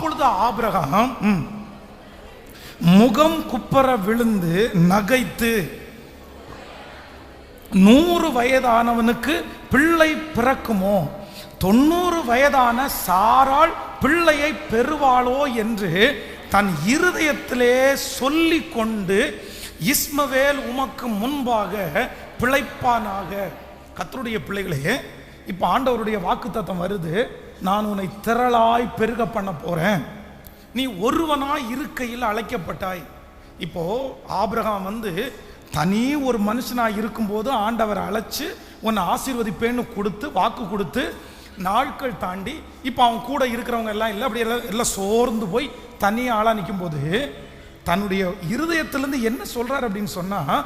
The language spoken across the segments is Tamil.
அப்பொழுது ஆபிரகாம் முகம் குப்பர விழுந்து நகைத்து நூறு வயதானவனுக்கு பிள்ளை பிறக்குமோ? தொண்ணூறு வயதான சாரால் பிள்ளையை பெறுவாளோ? என்று தன் இருதயத்திலே சொல்லி கொண்டு இஸ்மவேல் உமக்கு முன்பாக பிழைப்பானாக. கத்தருடைய பிள்ளைகளே இப்போ ஆண்டவருடைய வாக்குத்தத்தம் வருது. நான் உன்னை திரளாய் பெருக பண்ண போறேன். நீ ஒருவனாய் இருக்கையில் அழைக்கப்பட்டாய். இப்போ ஆபிரகாம் வந்து தனி ஒரு மனுஷனாக இருக்கும்போது ஆண்டவரை அழைச்சி உன்னை ஆசீர்வதிப்பேன்னு கொடுத்து வாக்கு கொடுத்து நாட்கள் தாண்டி இப்போ அவன் கூட இருக்கிறவங்க எல்லாம் இல்லை அப்படி எல்லாம் எல்லாம் சோர்ந்து போய் தனியாக ஆளாக நிற்கும் போது தன்னுடைய இருதயத்திலேருந்து என்ன சொல்கிறார் அப்படின்னு சொன்னால்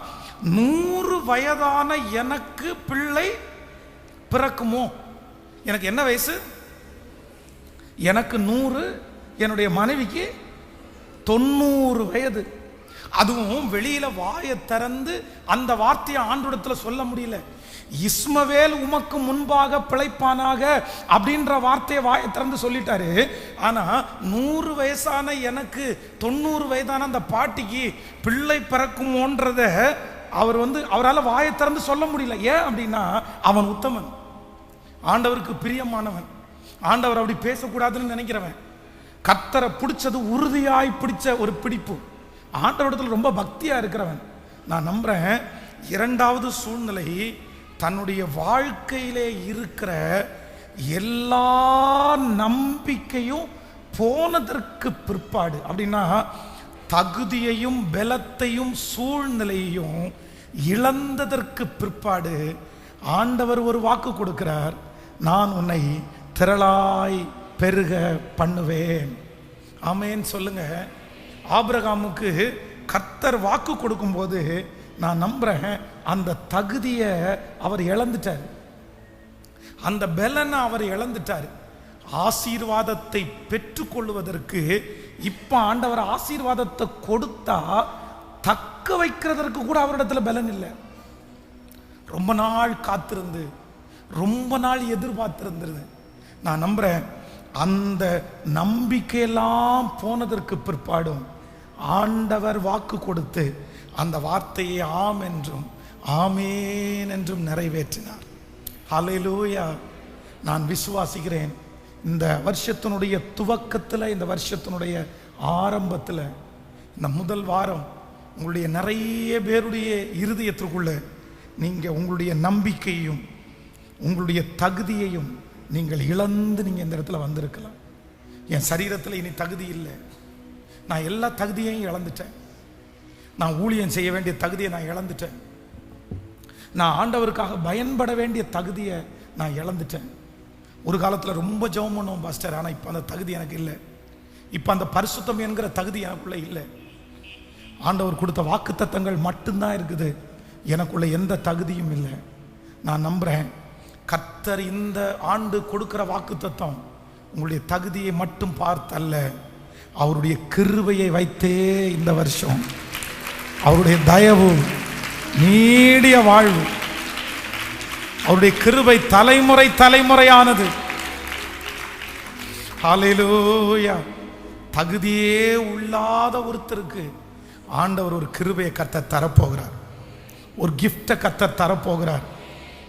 நூறு வயதான எனக்கு பிள்ளை பிறக்குமோ? எனக்கு என்ன வயசு? எனக்கு நூறு என்னுடைய மனைவிக்கு தொண்ணூறு வயது. அதுவும் வெளியில வாயை திறந்து அந்த வார்த்தையை ஆண்டோடத்துல சொல்ல முடியல. இஸ்மவேல் உமக்கு முன்பாக பிழைப்பானாக அப்படின்ற வார்த்தையை வாயை திறந்து சொல்லிட்டாரு. ஆனா நூறு வயசான எனக்கு தொண்ணூறு வயதான அந்த பாட்டிக்கு பிள்ளை பிறக்குமோன்றத அவர் வந்து அவரால் வாயை திறந்து சொல்ல முடியல. ஏன் அப்படின்னா அவன் உத்தமன். ஆண்டவருக்கு பிரியமானவன். ஆண்டவர் அப்படி பேசக்கூடாதுன்னு நினைக்கிறவன் கத்தரை பிடிச்சது உறுதியாய் பிடிச்ச ஒரு பிடிப்பு. ஆண்டவரிடத்தில் ரொம்ப பக்தியாக இருக்கிறவன். நான் நம்புகிறேன் இரண்டாவது சூழ்நிலை தன்னுடைய வாழ்க்கையிலே இருக்கிற எல்லா நம்பிக்கையும் போனதற்கு பிற்பாடு. அப்படின்னா தகுதியையும் பலத்தையும் சூழ்நிலையையும் இழந்ததற்கு பிற்பாடு ஆண்டவர் ஒரு வாக்கு கொடுக்கிறார் நான் உன்னை திரளாய் பெருக பண்ணுவேன். ஆமேன்னு சொல்லுங்க. ஆபிரகாமுக்கு கர்த்தர் வாக்கு கொடுக்கும்போது நான் நம்புறேன் அந்த தகுதியை அவர் இழந்துட்டார். அந்த பலனை அவர் இழந்துட்டார். ஆசீர்வாதத்தை பெற்றுக்கொள்வதற்கு இப்ப ஆண்டவர் ஆசீர்வாதத்தை கொடுத்தா தக்க வைக்கிறதற்கு கூட அவரிடத்துல பலன் இல்லை. ரொம்ப நாள் காத்திருந்து ரொம்ப நாள் எதிர்பார்த்திருந்திருந்தேன் நான் நம்புறேன். அந்த நம்பிக்கையெல்லாம் போனதற்கு பிற்பாடும் ஆண்டவர் வாக்கு கொடுத்து அந்த வார்த்தையை ஆம் என்றும் ஆமேன் என்றும் நிறைவேற்றினார். ஹalleluya. நான் விசுவாசிக்கிறேன். இந்த வருஷத்தினுடைய துவக்கத்தில் இந்த வருஷத்தினுடைய ஆரம்பத்தில் இந்த முதல் வாரம் உங்களுடைய நிறைய பேருடைய இருதயத்திற்குள்ள நீங்கள் உங்களுடைய நம்பிக்கையும் உங்களுடைய தகுதியையும் நீங்கள் இழந்து நீங்கள் இந்த இடத்துல வந்திருக்கலாம். என் சரீரத்தில் இனி தகுதி இல்லை. நான் எல்லா தகுதியையும் இழந்துட்டேன். நான் ஊழியம் செய்ய வேண்டிய தகுதியை நான் இழந்துட்டேன். நான் ஆண்டவருக்காக பயன்பட வேண்டிய தகுதியை நான் இழந்துட்டேன். ஒரு காலத்தில் ரொம்ப ஜெபம் பண்ணுவோம் பாஸ்டர் ஆனால் இப்போ அந்த தகுதி எனக்கு இல்லை. இப்போ அந்த பரிசுத்தம் என்கிற தகுதி எனக்குள்ளே இல்லை. ஆண்டவர் கொடுத்த வாக்குத்தத்தங்கள் மட்டும்தான் இருக்குது. எனக்குள்ள எந்த தகுதியும் இல்லை. நான் நம்புகிறேன் கர்த்தர் இந்த ஆண்டு கொடுக்கிற வாக்குத்தத்தம் உங்களுடைய தகுதியை மட்டும் பார்த்தல்ல. அவருடைய கிருவையை வைத்தே இந்த வருஷம். அவருடைய தயவு நீடிய வாழ்வு. அவருடைய கிருவை தலைமுறை தலைமுறையானது. ஹalleluya. தகுதியே உள்ளாத ஒருத்தருக்கு ஆண்டவர் ஒரு கிருபையை கத்த தரப்போகிறார். ஒரு கிஃப்டை கத்த தரப்போகிறார்.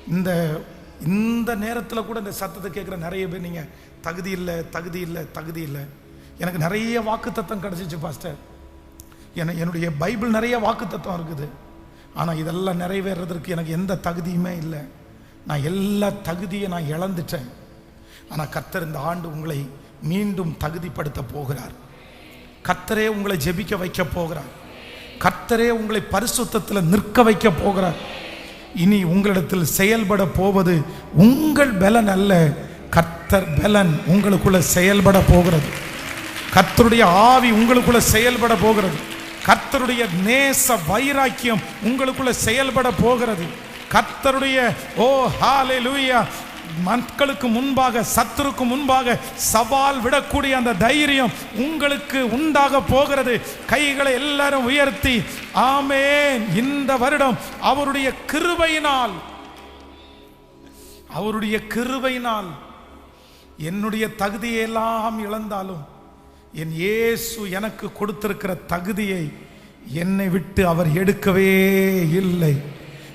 இந்த இந்த நேரத்தில் கூட இந்த சத்தத்தை கேட்குற நிறைய பேர் நீங்கள் தகுதி இல்லை தகுதி இல்லை தகுதி இல்லை. எனக்கு நிறைய வாக்குத்தத்தம் கிடச்சிச்சு பாஸ்டர். என என்னுடைய பைபிள் நிறைய வாக்குத்தத்தம் இருக்குது. ஆனால் இதெல்லாம் நிறைவேறதற்கு எனக்கு எந்த தகுதியுமே இல்லை. நான் எல்லா தகுதியை நான் இழந்துட்டேன். ஆனால் கர்த்தர் இந்த ஆண்டு உங்களை மீண்டும் தகுதிப்படுத்த போகிறார். கர்த்தரே உங்களை ஜெபிக்க வைக்க போகிறார். கர்த்தரே உங்களை பரிசுத்தத்தில் நிற்க வைக்க போகிறார். இனி உங்களிடத்தில் செயல்பட போவது உங்கள் பலன் அல்ல. கர்த்தர் பலன் உங்களுக்குள்ள செயல்பட போகிறது. கர்த்தருடைய ஆவி உங்களுக்குள்ள செயல்பட போகிறது. கர்த்தருடைய நேச வைராக்கியம் உங்களுக்குள்ள செயல்பட போகிறது. கர்த்தருடைய ஓ ஹாலே மக்களுக்கு முன்பாக சத்துருக்கு முன்பாக சவால் விடக்கூடிய அந்த தைரியம் உங்களுக்கு உண்டாக போகிறது. கைகளை எல்லாரும் உயர்த்தி ஆமேன். இந்த வருடம் அவருடைய கிருபையினால் அவருடைய கிருபையினால் என்னுடைய தகுதியெல்லாம் இழந்தாலும் என் இயேசு எனக்கு கொடுத்திருக்கிற தகுதியை என்னை விட்டு அவர் எடுக்கவே இல்லை.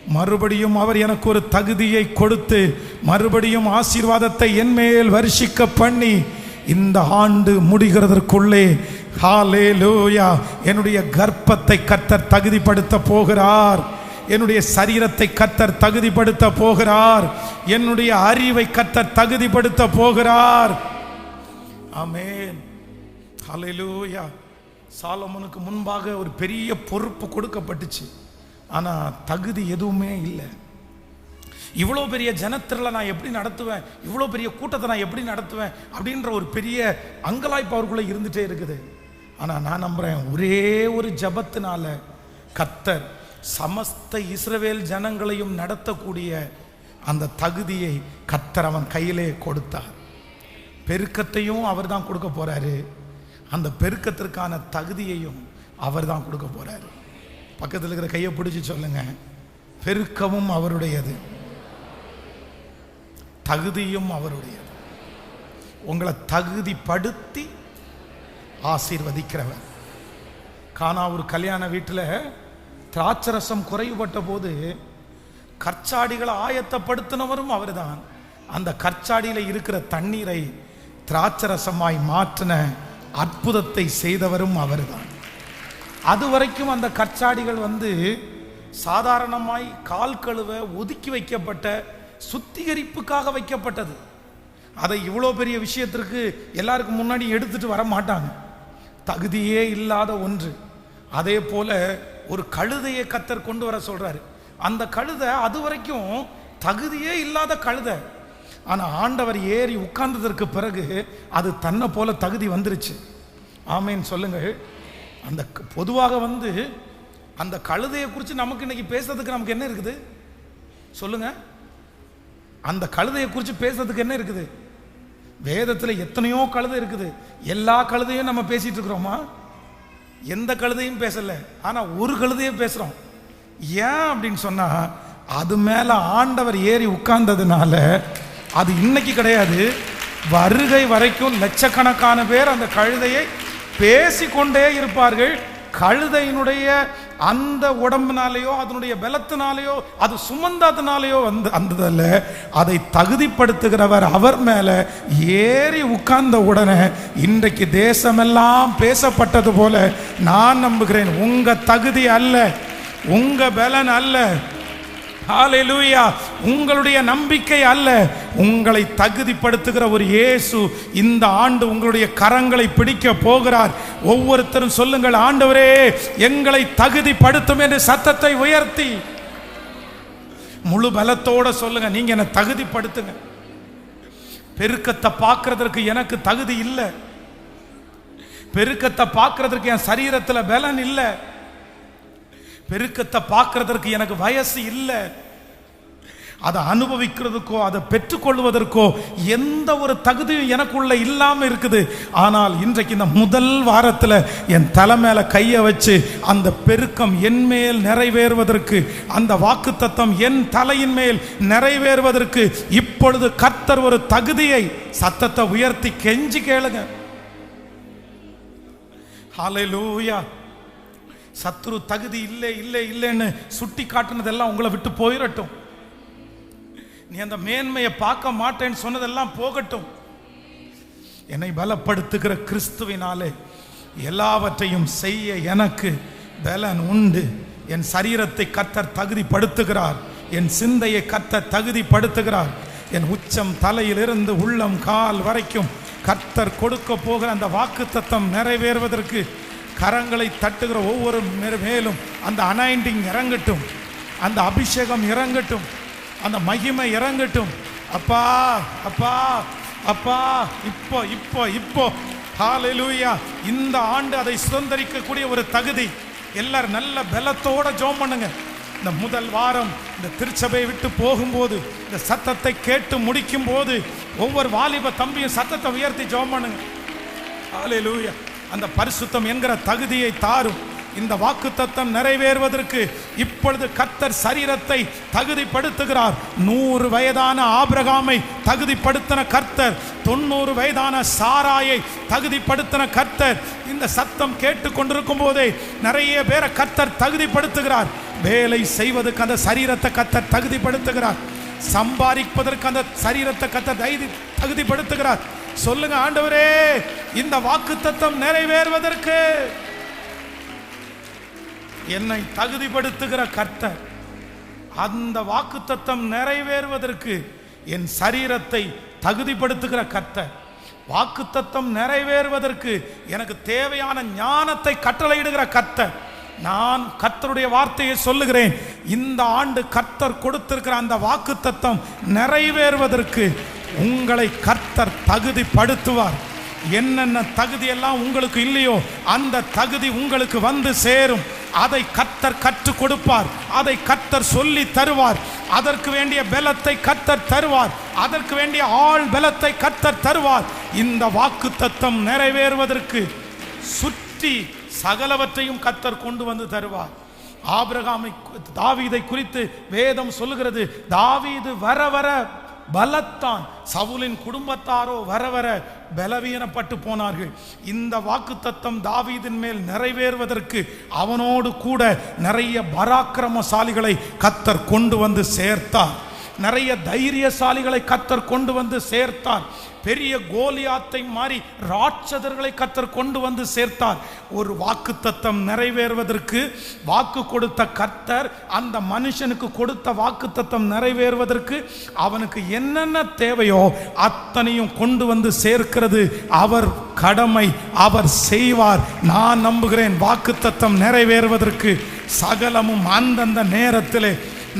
மறுபடியும் அவர் எனக்கு ஒரு தகுதியை கொடுத்து மறுபடியும் ஆசீர்வாதத்தை என் மேல் வருஷிக்க பண்ணி இந்த ஆண்டு முடிகிறதற்குள்ளே ஹாலே லோயா என்னுடைய கர்ப்பத்தை கத்தர் தகுதிப்படுத்த போகிறார். என்னுடைய சரீரத்தை கத்தர் தகுதிப்படுத்த போகிறார். என்னுடைய அறிவை கத்தர் தகுதிப்படுத்த போகிறார். ஆமென். லோயா சாலமனுக்கு முன்பாக ஒரு பெரிய பொறுப்பு கொடுக்கப்பட்டுச்சு. ஆனால் தகுதி எதுவுமே இல்லை. இவ்வளோ பெரிய ஜனத்திரளை நான் எப்படி நடத்துவேன்? இவ்வளோ பெரிய கூட்டத்தை நான் எப்படி நடத்துவேன்? அப்படின்ற ஒரு பெரிய அங்கலாய்ப்பு அவருக்குள்ளே இருந்துகிட்டே இருக்குது. ஆனால் நான் நம்புறேன் ஒரே ஒரு ஜபத்தினால கத்தர் சமஸ்த இஸ்ரவேல் ஜனங்களையும் நடத்தக்கூடிய அந்த தகுதியை கத்தர் அவன் கையிலே கொடுத்தார். பெருக்கத்தையும் அவர் தான் கொடுக்க போகிறாரு அந்த பெருக்கத்திற்கான தகுதியையும் அவர் தான் கொடுக்க போகிறாரு பக்கத்தில் இருக்கிற கையை பிடிச்சி சொல்லுங்க. பெருக்கமும் அவருடையது. தகுதியும் அவருடையது. உங்களை தகுதிப்படுத்தி ஆசீர்வதிக்கிறவர். காணா ஒரு கல்யாண வீட்டில் திராட்சரசம் குறைவுபட்ட போது கற்சாடிகளை ஆயத்தப்படுத்தினவரும் அவர்தான். அந்த கற்சாடியில் இருக்கிற தண்ணீரை திராட்சரசமாய் மாற்றின அற்புதத்தை செய்தவரும் அவர்தான். அது வரைக்கும் அந்த கற்சாடிகள் வந்து சாதாரணமாய் கால் கழுவ ஒதுக்கி வைக்கப்பட்ட சுத்திகரிப்புக்காக வைக்கப்பட்டது. அதை இவ்வளோ பெரிய விஷயத்திற்கு எல்லாருக்கும் முன்னாடி எடுத்துட்டு வர மாட்டாங்க. தகுதியே இல்லாத ஒன்று. அதே போல ஒரு கழுதையை கத்தர் கொண்டு வர சொல்றாரு. அந்த கழுதை அது வரைக்கும் தகுதியே இல்லாத கழுதை. ஆனால் ஆண்டவர் ஏறி உட்கார்ந்ததற்கு பிறகு அது தன்னை போல தகுதி வந்துருச்சு. ஆமேன்னு சொல்லுங்கள். அந்த பொதுவாக வந்து அந்த கழுதையை குறித்து நமக்கு இன்னைக்கு பேசுறதுக்கு நமக்கு என்ன இருக்குது? சொல்லுங்க. அந்த கழுதையை குறித்து பேசுறதுக்கு என்ன இருக்குது? வேதத்தில் எத்தனையோ கழுதை இருக்குது. எல்லா கழுதையும் நம்ம பேசிட்டு இருக்கிறோமா? எந்த கழுதையும் பேசல. ஆனா ஒரு கழுதையே பேசுறோம். ஏன் அப்படின்னு சொன்னா அது மேல ஆண்டவர் ஏறி உட்கார்ந்ததுனால அது இன்னைக்கு கிடையாது. வருகை வரைக்கும் லட்சக்கணக்கான பேர் அந்த கழுதையை பேசிக்கொண்டே இருப்பார்கள். கழுதையினுடைய அந்த உடம்பினாலேயோ அதனுடைய பலத்தினாலேயோ அது சுமந்ததுனாலேயோ வந்து வந்ததல்ல. அதை தகுதிப்படுத்துகிறவர் அவர் மேல ஏறி உட்கார்ந்த உடனே இன்றைக்கு தேசமெல்லாம் பேசப்பட்டது போல நான் நம்புகிறேன். உங்க தகுதி அல்ல உங்க பலன் அல்ல. ஹalleluya. உங்களுடைய நம்பிக்கை அல்ல. உங்களை தகுதிப்படுத்துகிற ஒரு இயேசு இந்த ஆண்டு உங்களுடைய கரங்களை பிடிக்க போகிறார். ஒவ்வொருத்தரும் சொல்லுங்கள் ஆண்டவரே எங்களை தகுதிப்படுத்தும் என்று சத்தத்தை உயர்த்தி. முழு பலத்தோட சொல்லுங்க நீங்க என்னை தகுதிப்படுத்துங்க. பெருக்கத்தை பார்க்கறதற்கு எனக்கு தகுதி இல்லை. பெருக்கத்தை பார்க்கறதற்கு என் சரீரத்தில் பலன் இல்லை. பெருக்கத்தை பார்க்கறதற்கு எனக்கு வயசு இல்லை. அதை அனுபவிக்கிறதுக்கோ அதை பெற்றுக்கொள்வதற்கோ எந்த ஒரு தகுதியும் எனக்குள்ள இல்லாமல் இருக்குது. ஆனால் இன்றைக்கு இந்த முதல் வாரத்தில் என் தலை மேலே கையை வச்சு அந்த பெருக்கம் என் மேல் நிறைவேறுவதற்கு அந்த வாக்குத்தத்தம் என் தலையின் மேல் நிறைவேறுவதற்கு இப்பொழுது கர்த்தர் ஒரு தகுதியை சத்தத்தை உயர்த்தி கெஞ்சி கேளுங்க. ஹalleluya. சத்துரு தகுதி இல்லை இல்லை இல்லைன்னு சுட்டி காட்டுனதெல்லாம் உங்களை விட்டு போயிடட்டும் நீ அந்த மேன்மையை பார்க்க மாட்டேன்னு சொன்னதெல்லாம் போகட்டும். என்னை பலப்படுத்துகிற கிறிஸ்துவினாலே எல்லாவற்றையும் செய்ய எனக்கு பலன் உண்டு. என் சரீரத்தை கத்தர் தகுதிப்படுத்துகிறார். என் சிந்தையை கத்தர் தகுதிப்படுத்துகிறார். என் உச்சம் தலையிலிருந்து உள்ளம் கால் வரைக்கும் கர்த்தர் கொடுக்க போகிற அந்த வாக்குத்தத்தம் நிறைவேறுவதற்கு கரங்களை தட்டுகிற ஒவ்வொரு மேலும் அந்த அனாயிண்டிங் இறங்கட்டும் அந்த அபிஷேகம் இறங்கட்டும் அந்த மகிமை இறங்கட்டும். அப்பா அப்பா அப்பா இப்போ இப்போ இப்போ. ஹalleluya இந்த ஆண்டு அதை சுதந்திரிக்கக்கூடிய ஒரு தகுதி. எல்லாரும் நல்ல பலத்தோட ஜோம் பண்ணுங்க. இந்த முதல் வாரம் இந்த திருச்சபையை விட்டு போகும்போது இந்த சத்தத்தை கேட்டு முடிக்கும் போது ஒவ்வொரு வாலிப தம்பியும் சத்தத்தை உயர்த்தி ஜோம் பண்ணுங்க. ஹalleluya அந்த பரிசுத்தம் என்கிற தகுதியை தாரும். இந்த வாக்கு தத்தம் நிறைவேறுவதற்கு இப்பொழுது கத்தர் சரீரத்தை தகுதிப்படுத்துகிறார். நூறு வயதான ஆபிரகாமை தகுதிப்படுத்தின கர்த்தர் தொண்ணூறு வயதான சாராயை தகுதிப்படுத்தின கர்த்தர். இந்த சத்தம் கேட்டுக்கொண்டிருக்கும் போதே நிறைய பேரை கர்த்தர் தகுதிப்படுத்துகிறார். வேலை செய்வதற்கு அந்த சரீரத்தை கத்தர் தகுதிப்படுத்துகிறார். சம்பாதிப்பதற்கு அந்த சரீரத்தை கத்தர் தைதி தகுதிப்படுத்துகிறார். சொல்லுங்க ஆண்டவரே இந்த வாக்கு தத்தம் நிறைவேறுவதற்கு. என்னை தகுதிப்படுத்துகிற கர்த்தர் அந்த வாக்கு தத்தம் நிறைவேறுவதற்கு என் சரீரத்தை தகுதிப்படுத்துகிற கர்த்தர். வாக்கு தத்தம் நிறைவேறுவதற்கு எனக்கு தேவையான ஞானத்தை கட்டளையிடுகிற கர்த்தர். நான் கர்த்தருடைய வார்த்தையை சொல்லுகிறேன் இந்த ஆண்டு கர்த்தர் கொடுத்திருக்கிற அந்த வாக்கு தத்தம் நிறைவேறுவதற்கு உங்களை கர்த்தர் தகுதிப்படுத்துவார். என்னென்ன தகுதி எல்லாம் உங்களுக்கு இல்லையோ அந்த தகுதி உங்களுக்கு வந்து சேரும். அதை கர்த்தர் கற்றுக் கொடுப்பார். அதை கர்த்தர் சொல்லி தருவார். அதற்கு வேண்டிய பலத்தை கர்த்தர் தருவார். அதற்கு வேண்டிய ஆள் பலத்தை கர்த்தர் தருவார். இந்த வாக்கு தத்தம் நிறைவேறுவதற்கு சுற்றி சகலவற்றையும் கர்த்தர் கொண்டு வந்து தருவார். ஆபிரகாமை தாவீதை குறித்து வேதம் சொல்லுகிறது. தாவீது வர வர பலத்தான் சவுலின் குடும்பத்தாரோ வர வர பலவீனப்பட்டு போனார்கள். இந்த வாக்குத்தத்தம் தாவீதின் மேல் நிறைவேறுவதற்கு அவனோடு கூட நிறைய பராக்கிரமசாலிகளை கத்தர் கொண்டு வந்து சேர்த்தார். நிறைய தைரியசாலிகளை கத்தர் கொண்டு வந்து சேர்த்தார். பெரிய கோலியாத்தை மாறி ராட்சதர்களை கத்தர் கொண்டு வந்து சேர்த்தார். ஒரு வாக்கு தத்தம் நிறைவேறுவதற்கு வாக்கு கொடுத்த கத்தர் அந்த மனுஷனுக்கு கொடுத்த வாக்கு தத்தம் நிறைவேறுவதற்கு அவனுக்கு என்னென்ன தேவையோ அத்தனையும் கொண்டு வந்து சேர்க்கிறது. அவர் கடமை அவர் செய்வார். நான் நம்புகிறேன் வாக்கு தத்தம் நிறைவேறுவதற்கு சகலமும் அந்தந்த நேரத்திலே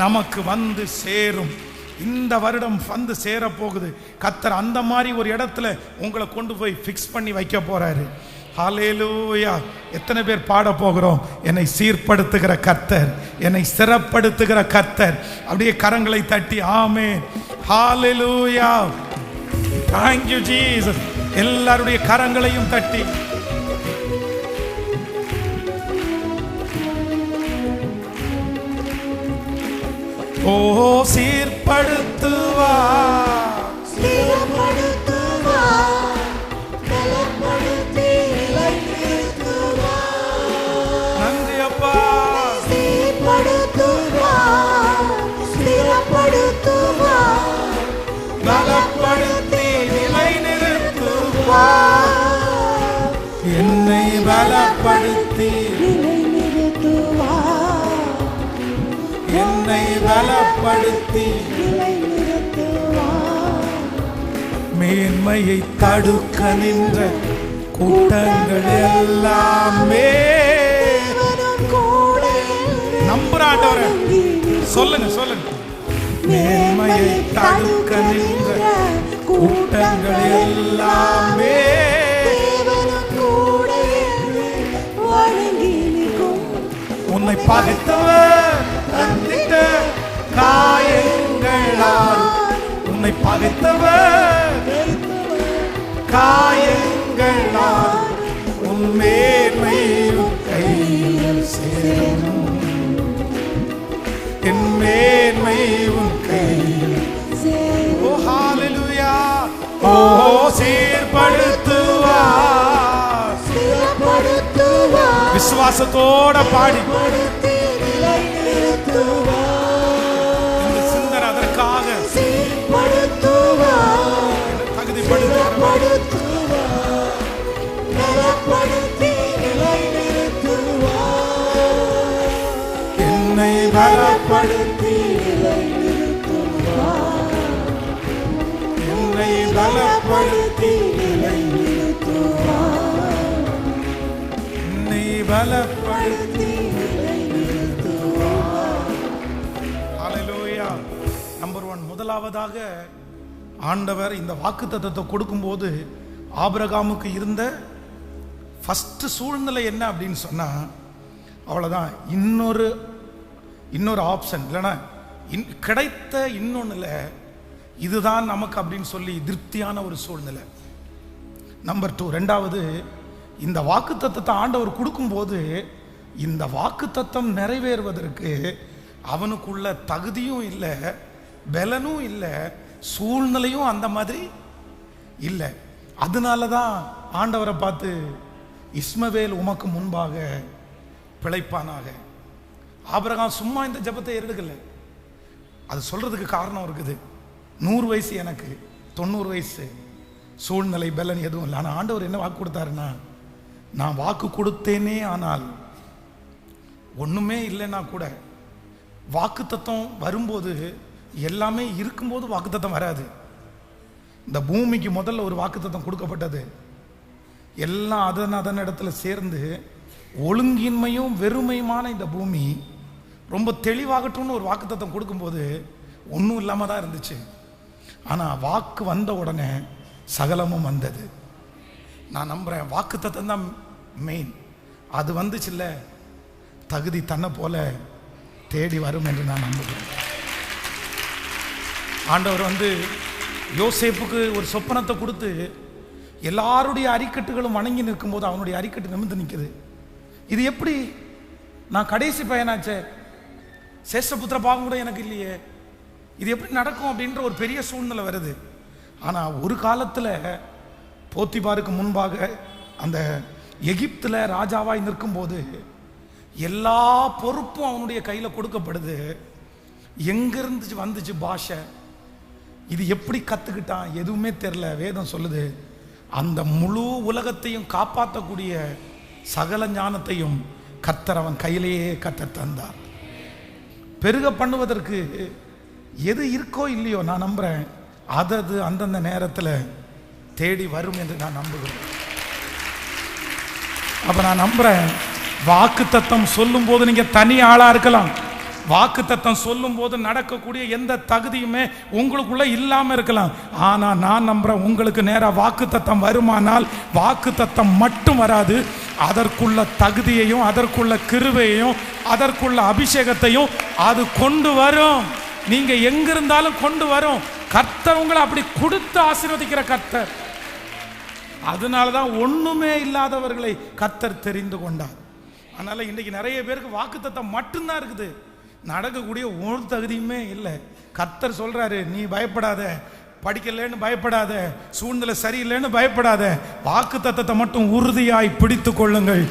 நமக்கு வந்து சேரும். இந்த வருடம் வந்து சேர போகுது கத்தர் அந்த மாதிரி ஒரு இடத்துல உங்களை கொண்டு போய் ஃபிக்ஸ் பண்ணி வைக்க போறாரு. ஹாலேலூயா எத்தனை பேர் பாட போகிறோம் என்னை சீர்படுத்துகிற கர்த்தர் என்னை சிறப்படுத்துகிற கர்த்தர். அப்படியே கரங்களை தட்டி ஆமே ஹாலேலூயா தேங்க்யூ ஜீசஸ் எல்லாருடைய கரங்களையும் தட்டி ஓ சீர்படுத்துவார். மேன்மையை தடுக்க நின்ற கூட்டங்கள் எல்லாமே நம்புறாண்டவர சொல்லுங்க சொல்லுங்க. மேன்மையை தடுக்க நின்ற கூட்டங்கள் எல்லாமே உன்னை பகைத்தவர் தந்திட்ட காயங்களால். உன்னை பகைத்தவர் காயங்களால் உன் மேன்மை உன் கையில் சேரும் என் மேன்மை உன் கையில் ஓ ஹalleluya ஓ ஸ்திரப்படுத்துவார், விசுவாசத்தோட பாடி. பலப்படுத்தி நிலைநிறுத்துவார். என்னை பலப்படுத்தி நிலைநிறுத்துவார். என்னை பலப்படுத்தி ஹalleluya நம்பர் ஒன் முதலாவதாக ஆண்டவர் இந்த வாக்குத்தத்தத்தை கொடுக்கும்போது ஆபிரகாமுக்கு இருந்த ஃபஸ்ட்டு சூழ்நிலை என்ன அப்படின்னு சொன்னால் அவ்வளோதான் இன்னொரு இன்னொரு ஆப்ஷன் இல்லைன்னா இன் கிடைத்த இன்னொன்னுல இதுதான் நமக்கு அப்படின்னு சொல்லி திருப்தியான ஒரு சூழ்நிலை. நம்பர் டூ ரெண்டாவது இந்த வாக்குத்தத்தத்தை ஆண்டவர் கொடுக்கும்போது இந்த வாக்கு தத்துவம் நிறைவேறுவதற்கு அவனுக்குள்ள தகுதியும் இல்லை பலனும் இல்லை சூழ்நிலையும் அந்த மாதிரி இல்லை. அதனால தான் ஆண்டவரை பார்த்து இஸ்மவேல் உமக்கு முன்பாக பிழைப்பானாக. ஆபரகம் சும்மா இந்த ஜெபத்தை எடுக்கல அது சொல்றதுக்கு காரணம் இருக்குது. நூறு வயசு எனக்கு தொண்ணூறு வயசு. சூழ்நிலை பலன் எதுவும் இல்லை. ஆனால் ஆண்டவர் என்ன வாக்கு கொடுத்தாருன்னா நான் வாக்கு கொடுத்தேனே ஆனால் ஒன்றுமே இல்லைன்னா கூட வாக்குத்தத்தம் வரும்போது எல்லாமே இருக்கும்போது வாக்குத்தத்தம் வராது. இந்த பூமிக்கு முதல்ல ஒரு வாக்குத்தத்தம் கொடுக்கப்பட்டது. எல்லாம் அதன் அதன் இடத்துல சேர்ந்து ஒழுங்கின்மையும் வெறுமையுமான இந்த பூமி ரொம்ப தெளிவாகட்டும்னு ஒரு வாக்குத்தத்தம் கொடுக்கும்போது ஒன்றும் இல்லாமல் தான் இருந்துச்சு. ஆனால் வாக்கு வந்த உடனே சகலமும் வந்தது. நான் நம்புகிறேன் வாக்குத்தத்தம் தான் மெயின் அது வந்துச்சுல்ல தகுதி தன்னை போல தேடி வரும் என்று நான் நம்புகிறேன். ஆண்டவர் வந்து யோசேப்புக்கு ஒரு சொப்பனத்தை கொடுத்து எல்லாருடைய அரிக்கட்டுகளும் வணங்கி நிற்கும்போது அவனுடைய அரிக்கட்டு நிமிர்ந்து நிற்குது. இது எப்படி? நான் கடைசி பையனாச்சே. சேஷபுத்திர பாகம் கூட எனக்கு இல்லையே. இது எப்படி நடக்கும் அப்படின்ற ஒரு பெரிய சூழ்நிலை வருது. ஆனால் ஒரு காலத்தில் போத்திபாருக்கு முன்பாக அந்த எகிப்தில் ராஜாவாய் நிற்கும்போது எல்லா பொறுப்பும் அவனுடைய கையில் கொடுக்கப்படுது. எங்கிருந்து வந்துச்சு பாஷை? இது எப்படி கற்றுக்கிட்டான் எதுவுமே தெரில வேதம் சொல்லுது அந்த முழு உலகத்தையும் காப்பாற்றக்கூடிய சகல ஞானத்தையும் கத்தர் அவன் கையிலேயே கத்த தந்தார். பெருக பண்ணுவதற்கு எது இருக்கோ இல்லையோ நான் நம்புறேன். அதது அந்தந்த நேரத்தில் தேடி வரும் என்று நான் நம்புகிறேன். அப்ப நான் நம்புறேன் வாக்கு தத்தம் சொல்லும் போது நீங்க தனி ஆளா இருக்கலாம். வாக்கு தத்தம் சொல்லும் போது நடக்கக்கூடிய எந்த தகுதியுமே உங்களுக்குள்ள இல்லாம இருக்கலாம். ஆனா நான் நம்புறேன் உங்களுக்கு நேராக வாக்கு தத்தம் வருமானால் வாக்கு தத்தம் மட்டும் வராது. அதற்குள்ள தகுதியையும் அதற்குள்ள கிருவையையும் அதற்குள்ள அபிஷேகத்தையும் அது கொண்டு வரும். நீங்க எங்கிருந்தாலும் கொண்டு வரும். கர்த்தர் உங்களை அப்படி கொடுத்து ஆசீர்வதிக்கிற கர்த்தர். அதனால தான் ஒண்ணுமே இல்லாதவர்களை கர்த்தர் தெரிந்து கொண்டார். அதனால இன்னைக்கு நிறைய பேருக்கு வாக்குத்தத்தம் மட்டும்தான் இருக்குது. நடக்கக்கூடிய ஒரு தகுதியுமே இல்லை. கர்த்தர் சொல்றாரு நீ பயப்படாத. படிக்கலைன்னு பயப்படாத சூழ்நிலை சரியில்லைன்னு பயப்படாத வாக்கு தத்தத்தை மட்டும் உறுதியாய் பிடித்து கொள்ளுங்கள்.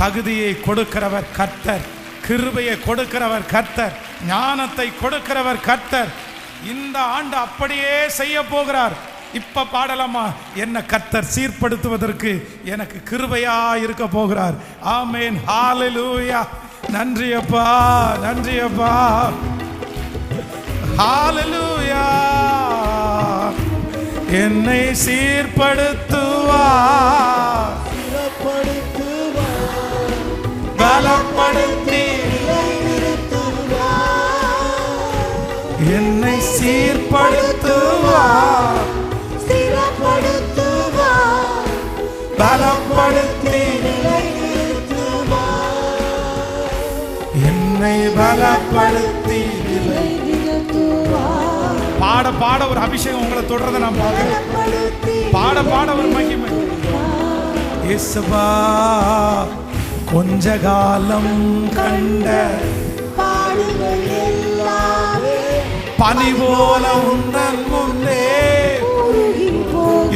தகுதியை கொடுக்கிறவர் கர்த்தர் கிருபையை கொடுக்கிறவர் கர்த்தர் ஞானத்தை கொடுக்கிறவர் கர்த்தர். இந்த ஆண்டு அப்படியே செய்ய போகிறார். இப்ப பாடலாமா? என்ன கர்த்தர் சீர்படுத்துவதற்கு எனக்கு கிருபையா இருக்க போகிறார். ஆமேன். ஹாலலூயா நன்றியப்பா நன்றியப்பா ஹாலலூயா என்னை சீர்படுத்துவார். பலப்படுத்தி என்னை சீர்படுத்துவார். பலப்படுத்தி என்னை பலப்படுத்தி பாட பாட ஒரு அபிஷேகம் உங்களை தொடர்றத நான் பார்க்கிறேன். பாட பாட ஒரு மகிமை. இயேசுவா கொஞ்ச காலம் கண்ட பனி போல முன்னே.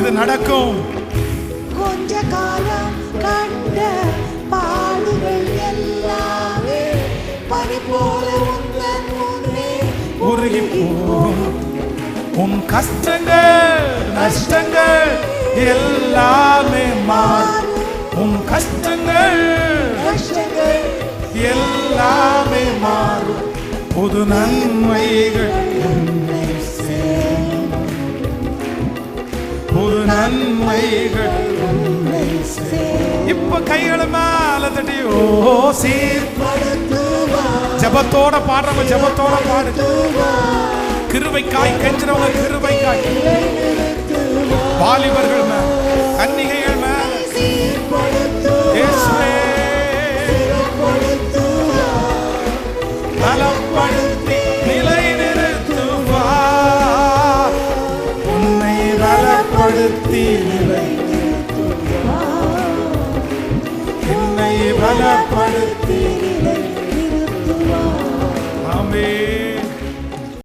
இது நடக்கும். கொஞ்ச காலம் கண்ட உன் கஷ்டங்கள் நஷ்டங்கள் எல்லாமே மாறும். உன் கஷ்டங்கள் கஷ்டங்கள் எல்லாமே மாறும். புது நன்மைகள். புது நன்மைகள். இப்ப கைகளை மேல தட்டி ஓ சீர். படுத்துவார் ஜபத்தோட பாடுறவங்க ஜபத்தோட பாடு. கிருவைக்காய் கெஞ்சிறவங்க கிருவைக்காய் வாலிபர்கள் மேல கன்னிகைகள் மேல. நிலை நிறுத்துவா உன்னை பலப்படுத்தி நிலை நிறுத்துவா என்னை பலப்படுத்தி